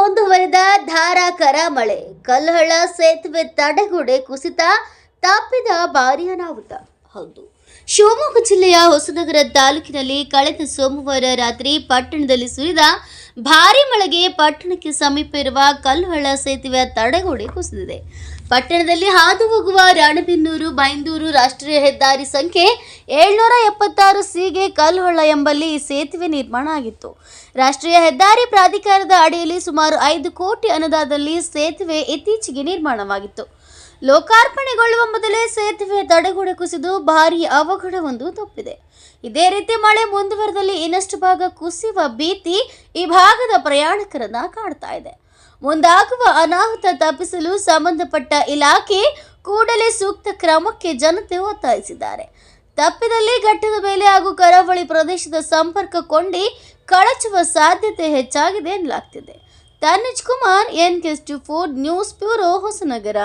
ಮುಂದುವರೆದ ಧಾರಾಕಾರ ಮಳೆ. ಕಲ್ಹಳ ಸೇತುವೆ ತಡೆಗೋಡೆ ಕುಸಿತ ತಪ್ಪಿದ ಭಾರಿ ಅನಾಹುತ. ಹೌದು. ಶಿವಮೊಗ್ಗ ಜಿಲ್ಲೆಯ ಹೊಸನಗರ ತಾಲೂಕಿನಲ್ಲಿ ಕಳೆದ ಸೋಮವಾರ ರಾತ್ರಿ ಪಟ್ಟಣದಲ್ಲಿ ಸುರಿದ ಭಾರಿ ಮಳೆಗೆ ಪಟ್ಟಣಕ್ಕೆ ಸಮೀಪ ಇರುವ ಕಲ್ಹಳ ಸೇತುವೆ ತಡೆಗೋಡೆ ಕುಸಿದಿದೆ. ಪಟ್ಟಣದಲ್ಲಿ ಹಾದು ಹೋಗುವ ರಾಣಬೆನ್ನೂರು, ಬೈಂದೂರು ರಾಷ್ಟ್ರೀಯ ಹೆದ್ದಾರಿ ಸಂಖ್ಯೆ ಏಳ್ನೂರ ಎಪ್ಪತ್ತಾರು ಸಿಗೆ ಕಲ್ಹೊಳ ಎಂಬಲ್ಲಿ ಈ ಸೇತುವೆ ನಿರ್ಮಾಣ ಆಗಿತ್ತು. ರಾಷ್ಟ್ರೀಯ ಹೆದ್ದಾರಿ ಪ್ರಾಧಿಕಾರದ ಅಡಿಯಲ್ಲಿ ಸುಮಾರು ಐದು ಕೋಟಿ ಅನುದಾನದಲ್ಲಿ ಸೇತುವೆ ಇತ್ತೀಚೆಗೆ ನಿರ್ಮಾಣವಾಗಿತ್ತು. ಲೋಕಾರ್ಪಣೆಗೊಳ್ಳುವ ಮೊದಲೇ ಸೇತುವೆ ತಡೆಗೋಡೆ ಕುಸಿದು ಭಾರಿ ಅವಘಡವೊಂದು ತಪ್ಪಿದೆ. ಇದೇ ರೀತಿ ಮಳೆ ಮುಂದುವರೆದಲ್ಲಿ ಇನ್ನಷ್ಟು ಭಾಗ ಕುಸಿಯುವ ಭೀತಿ ಈ ಭಾಗದ ಪ್ರಯಾಣಿಕರನ್ನ ಕಾಣ್ತಾ ಇದೆ. ಮುಂದಾಗುವ ಅನಾಹುತ ತಪ್ಪಿಸಲು ಸಂಬಂಧಪಟ್ಟ ಇಲಾಖೆ ಕೂಡಲೇ ಸೂಕ್ತ ಕ್ರಮಕ್ಕೆ ಜನತೆ ಒತ್ತಾಯಿಸಿದ್ದಾರೆ. ತಪ್ಪಿದಲ್ಲಿ ಘಟ್ಟದ ಮೇಲೆ ಹಾಗೂ ಕರಾವಳಿ ಪ್ರದೇಶದ ಸಂಪರ್ಕ ಕೊಂಡಿ ಕಳಚುವ ಸಾಧ್ಯತೆ ಹೆಚ್ಚಾಗಿದೆ ಎನ್ನಲಾಗ್ತಿದೆ. Tanuj Kumar, N K four news bureau Hosanagara.